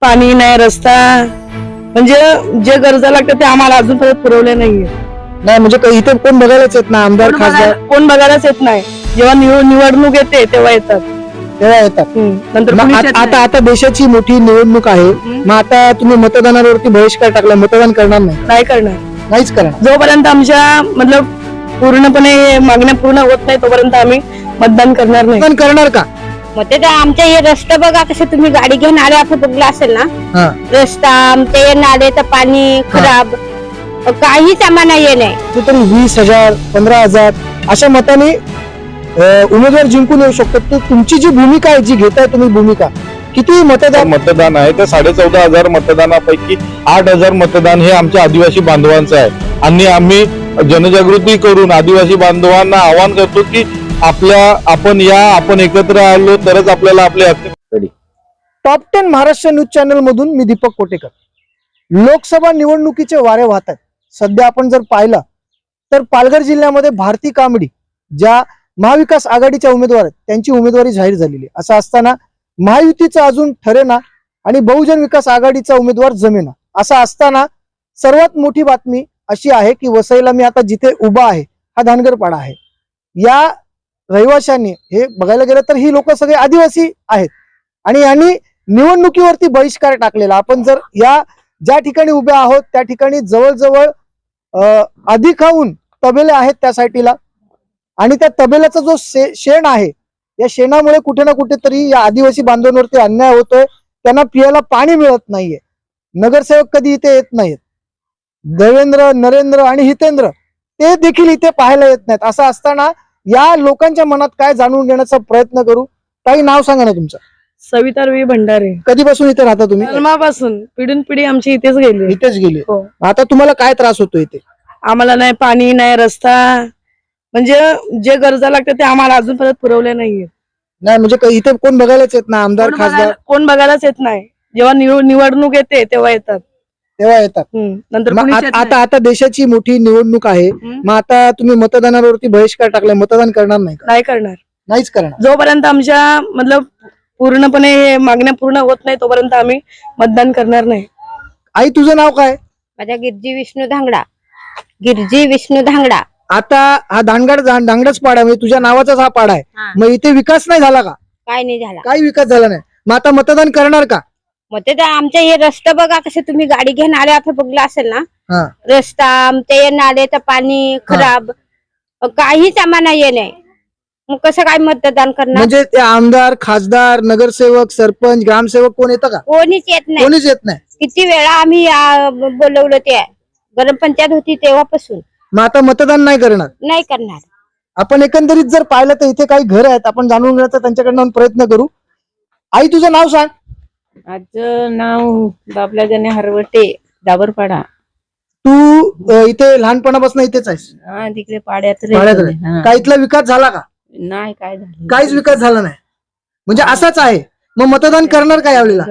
पाणी नाही रस्ता. म्हणजे जे गरजा लागतात ते आम्हाला अजूनपर्यंत पुरवले नाहीये. नाही म्हणजे काही इथे कोण बघायलाच येत ना आमदार कोण खासदार? बघायला- कोण बघायलाच येत नाही. जेव्हा निव- निवडणूक येते तेव्हा येतात. तेव्हा येतात. हम्म. नंतर मग कोणीच आत- आता आता देशाची मोठी निवडणूक आहे. मग आता तुम्ही मतदानावरती बहिष्कार टाकला मतदान करणार नाही. नाही करणार. नाहीच करणार. जोपर्यंत आमच्या मतलब पूर्णपणे मागण्या पूर्ण होत नाही तोपर्यंत आम्ही मतदान करणार नाही. मतदान करणार का? मग ते आमच्या हे रस्ते बघा कसे तुम्ही गाडी घेऊन आले आपण बघला असेल ना? हा. रस्ता आमचे हे नाले तर पाणी खराब. काहीच आम्हाला हे नाही. ते तरी वीस हजार पंधरा हजार अशा मताने उमेदवार जिंकून येऊ शकतो तर तुमची जी भूमिका आहे जी घेताय तुम्ही भूमिका किती मतदार मतदान आहे. तर साडे चौदा हजार मतदानापैकी आठ हजार मतदान हे आमच्या आदिवासी बांधवांचं आहे. आणि आम्ही जनजागृती करून आदिवासी बांधवांना आवाहन करतो की आपल्या आपण या आपण एकत्र आलो तरच आपल्याला आपले हक्क top ten Maharashtra news channel मधून मी दीपक कोटेकर. लोकसभा निवडणुकीचे वारे वाहत आहेत. सध्या आपण जर पाहिलं तर पालघर जिल्ह्यामध्ये भारती कांबडी ज्या महाविकास आघाडीच्या उमेदवार आहेत त्यांची उमेदवारी जाहीर झालेली असं असताना महायुतीचं अजून ठरेना आणि बहुजन विकास आघाडीचा उमेदवार जमेना असं असताना सर्वात मोठी बातमी अशी आहे की वसईला मी आता जिथे उभा आहे हा धानगरपाडा आहे. या रहिवाशांनी हे बघायला गेलं तर ही लोक सगळे आदिवासी आहेत. आणि यांनी निवडणुकीवरती बहिष्कार टाकलेला. आपण जर या ज्या ठिकाणी उभे आहोत त्या ठिकाणी जवळजवळ अधिकाहून तबेले आहेत त्या साईटीला. आणि त्या तबेल्याचा जो शे- शेण आहे या शेणामुळे कुठे ना कुठेतरी या आदिवासी बांधवांवरती अन्याय होतोय. त्यांना पियाला पाणी मिळत नाहीये. नगरसेवक कधी इथे येत नाहीत देवेंद्र नरेंद्र आणि हितेंद्र ते देखील इथे पाहायला येत नाहीत. असं असताना या लोकांच्या मनात काय जाणून घेण्याचा प्रयत्न करू? काही नाव सांगा ना तुमचं. सविता रवी भंडारे. कधीपासून इथे राहता तुम्ही? जन्मापासून. पिढीन पिढी आमची इथेच गेली इथेच गेले हो. आता तुम्हाला काय त्रास होतो इथे? आम्हाला नाही पाणी नाही रस्ता. म्हणजे जे गरजा लागतात ते आम्हाला अजूनपर्यंत पुरवले नाहीये. नाही म्हणजे इथे कोण बघायलाच येत ना आमदार कोण खासदार? बघायला- कोण बघायलाच येत नाही. जेव्हा निव- निवडणूक येते तेव्हा येतात. तेव्हा येतात. हम्म. नंतर मग कोणीच आत- आता आता देशाची मोठी निवडणूक आहे. हम्म. मग आता तुम्ही मतदानावरती बहिष्कार टाकलाय मतदान करणार नाही का? नाही करणार. नाहीच करणार. जोपर्यंत आमच्या मतलब पूर्णपणे मागण्या पूर्ण होत नाही तोपर्यंत आम्ही मतदान करणार नाही. आई तुझं नाव काय? माझ्या गिरजी विष्णू धांगडा. गिरजी विष्णू धांगडा. आता हा दांडगाड दांगडच पाडा म्हणजे तुझ्या नावाचाच हा पाडा आहे. हा. मग इथे विकास नाही झाला का? काय नाही झाला. काही विकास झाला नाही. मग आता मतदान करणार का? मग ते आमच्या हे रस्ते बघा कसे तुम्ही गाडी घेऊन आले आपण बघला असेल ना? हा. रस्ता आमचे हे नाले तर पाणी खराब. काहीच आम्हाला हे नाही. मग कसं काय मतदान करणार? म्हणजे ते आमदार खासदार नगरसेवक सरपंच ग्रामसेवक कोण येतं का? कोणीच येत नाही. कोणीच येत नाही. किती वेळा आम्ही आ, बोलवलं ते. गरम पंचायत होती तेव्हापासून. मग आता मतदान नाही करणार? नाही करणार. आपण एकंदरीत जर पाहिलं तर इथे काही घर आहेत आपण जाणून घेण्याचा त्यांच्याकडनं प्रयत्न करू. आई तुझं नाव सांग. माझं नाव बाबलाजाने हरवटे दाबरपाडा. तू अ, इथे लहानपणापासून इथेच आहेस. हा तिकडे पाड्यात. हा. का इथला विकास झाला का? नाही काय झालं काहीच विकास झाला नाही. म्हणजे असाच आहे. मग मतदान करणार का यावेळेला.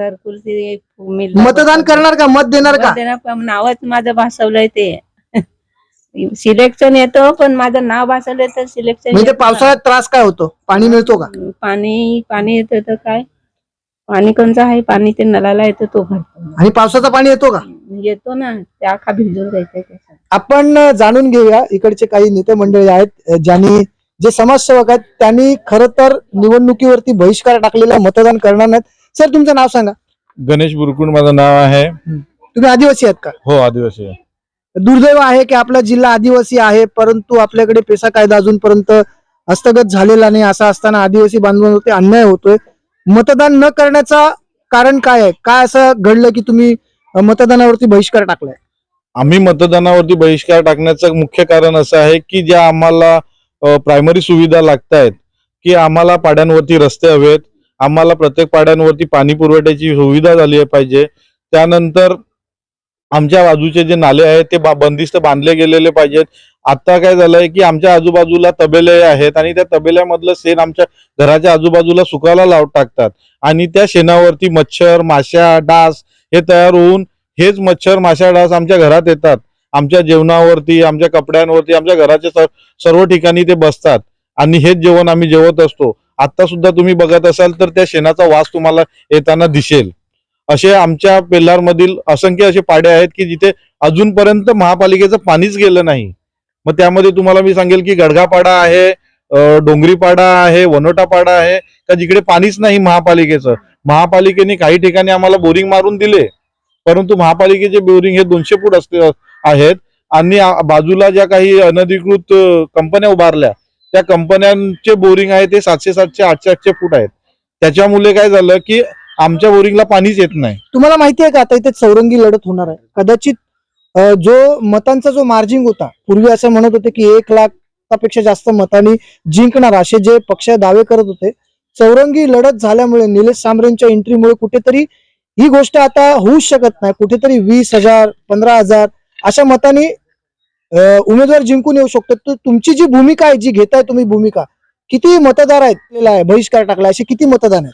मतदान करणार का? मत देणार का? पण नावच माझं भासवलंय ते. सिलेक्शन येतं पण माझं नाव भासवलंय तर सिलेक्शन म्हणजे पावसाळ्यात त्रास काय होतो? पाणी मिळतो का? पाणी पाणी येतं तर काय? पाणी कोणचं आहे? पाणी ते नळाला येतं तो भरतो. आणि पावसाचं पाणी येतो का? येतो ना त्या आखा भिजून त्याच्यात. आपण जाणून घेऊया इकडचे काही नेते मंडळी आहेत ज्यांनी जे समाजसेवक आहेत त्यांनी खर तर निवडणुकीवरती बहिष्कार टाकलेला मतदान करणार नाहीत. सर तुमचं नाव सांगा. गणेश बुरकुंड माझं नाव आहे. तुम्ही आदिवासी आहेत का? हो आदिवासी आहे. दुर्दैव आहे की आपला जिल्हा आदिवासी आहे परंतु आपल्याकडे पेसा कायदा अजूनपर्यंत हस्तगत झालेला नाही. असं असताना आदिवासी बांधवांवरती अन्याय होतोय. मतदान न करण्याचा कारण काय आहे? काय असं घडलं की तुम्ही मतदानावरती बहिष्कार टाकलाय? आम्ही मतदानावरती बहिष्कार टाकण्याचं मुख्य कारण असं आहे की ज्या आम्हाला प्रायमरी सुविधा लागत आहेत की आम्हाला पाड्यांवरती रस्ते हवेत आम्हाला प्रत्येक पाड्यांवरती पाणी पुरवठ्याची सुविधा झाली पाहिजे. त्यानंतर आमच्या बाजूचे जे नाले आहेत ते बंदिस्त बांधले गेलेले पाहिजेत. आता काय झालंय की आमच्या आजूबाजूला तबेले आहेत आणि त्या तबेल्यामधलं शेण आमच्या घराच्या आजूबाजूला सुकायला लावून टाकतात. आणि त्या शेणावरती मच्छर माश्या डास हे तयार होऊन हेच मच्छर माश्या डास आमच्या घरात येतात. आमच्या जेवणावरती आमच्या कपड्यांवरती आमच्या घराच्या सर्व ठिकाणी ते बसतात. आणि हेच जेवण आम्ही जेवत असतो. आता सुद्धा तुम्ही बघत असाल तर त्या शेणाचा वास तुम्हाला येताना दिसेल. असे आमच्या पेल्लारमधील असंख्य असे पाडे आहेत की जिथे अजूनपर्यंत महापालिकेचं पाणीच गेलं नाही. मग त्यामध्ये तुम्हाला मी सांगेल की गडगापाडा आहे डोंगरीपाडा आहे वनोटापाडा आहे का जिकडे पाणीच नाही महापालिकेचं. महापालिकेने काही ठिकाणी आम्हाला बोरिंग मारून दिले परंतु महापालिकेचे बोरिंग हे दोनशे फूट असते आहेत. आणि बाजूला ज्या काही अनधिकृत कंपन्या उभारल्या त्या कंपन्यांचे बोरिंग आहे ते सातशे सातशे आठशे आठशे फूट आहेत. त्याच्यामुळे काय झालं की आमच्या बोरिंगला पाणीच येत नाही. तुम्हाला माहिती आहे का? आता इथे चौरंगी लढत होणार आहे. कदाचित जो मतांचा जो मार्जिंग होता पूर्वी असं म्हणत होते की एक लाखापेक्षा जास्त मतांनी जिंकणार असे जे पक्ष दावे करत होते चौरंगी लढत झाल्यामुळे निलेश सांबरेंच्या एंट्रीमुळे कुठेतरी ही गोष्ट आता होऊच शकत नाही. कुठेतरी वीस हजार पंधरा हजार अशा मतांनी उमेदवार जिंकून येऊ शकतो तर तुमची जी भूमिका आहे जी घेताय तुम्ही भूमिका किती मतदार आहेत आहे बहिष्कार टाकला असे किती मतदान आहेत?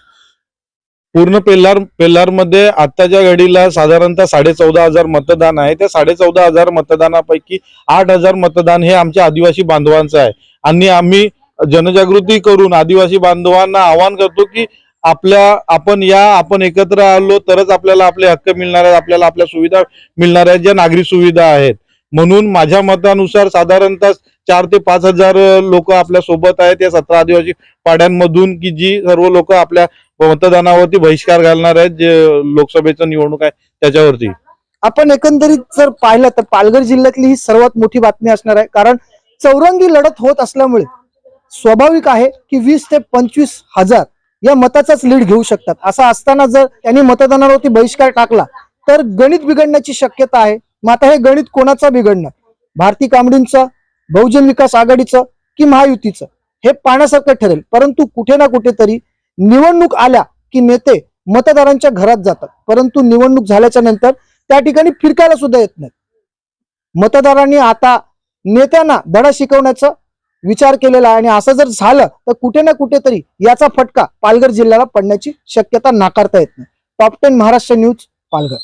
पूर्ण पेल्लार पेल्लारमध्ये आत्ताच्या घडीला साधारणतः साडे चौदा हजार मतदान आहे. त्या साडे चौदा हजार मतदानापैकी आठ हजार मतदान हे आमच्या आदिवासी बांधवांचं आहे. आणि आम्ही जनजागृती करून आदिवासी बांधवांना आवाहन करतो की आपल्या आपण या आपण एकत्र आलो तरच आपल्याला आपले हक्क मिळणार आहेत आपल्याला आपल्या सुविधा मिळणार आहेत ज्या नागरी सुविधा आहेत. म्हणून माझ्या मतानुसार साधारणतः चार ते पाच हजार लोक आपल्यासोबत आहेत या सतरा आदिवासी पाड्यांमधून की जी सर्व लोक आपल्या मतदानावरती बहिष्कार घालणार आहेत जे लोकसभेचं निवडणूक आहे त्याच्यावरती. आपण एकंदरीत जर पाहिलं तर पालघर जिल्ह्यातली ही सर्वात मोठी बातमी असणार आहे. कारण चौरंगी लढत होत असल्यामुळे स्वाभाविक आहे की वीस ते पंचवीस हजार या मताचाच लीड घेऊ शकतात. असं असताना जर त्यांनी मतदानावरती बहिष्कार टाकला तर गणित बिघडण्याची शक्यता आहे. मग आता हे गणित कोणाचा बिघडणार? भारती कांबडींचं बहुजन विकास आघाडीचं की महायुतीचं? हे पाहण्यासारखं ठरेल. परंतु कुठे ना कुठेतरी निवडणूक आल्या की नेते मतदारांच्या घरात जातात. परंतु निवडणूक झाल्याच्यानंतर त्या ठिकाणी फिरकायला सुद्धा येत नाही मतदारांनी आता नेत्यांना धडा शिकवण्याचा विचार केलेला आहे आणि असं जर झालं तर कुठे ना कुठेतरी याचा फटका पालघर जिल्ह्याला पडण्याची शक्यता नाकारता येत नाही. Top ten Maharashtra news Palghar.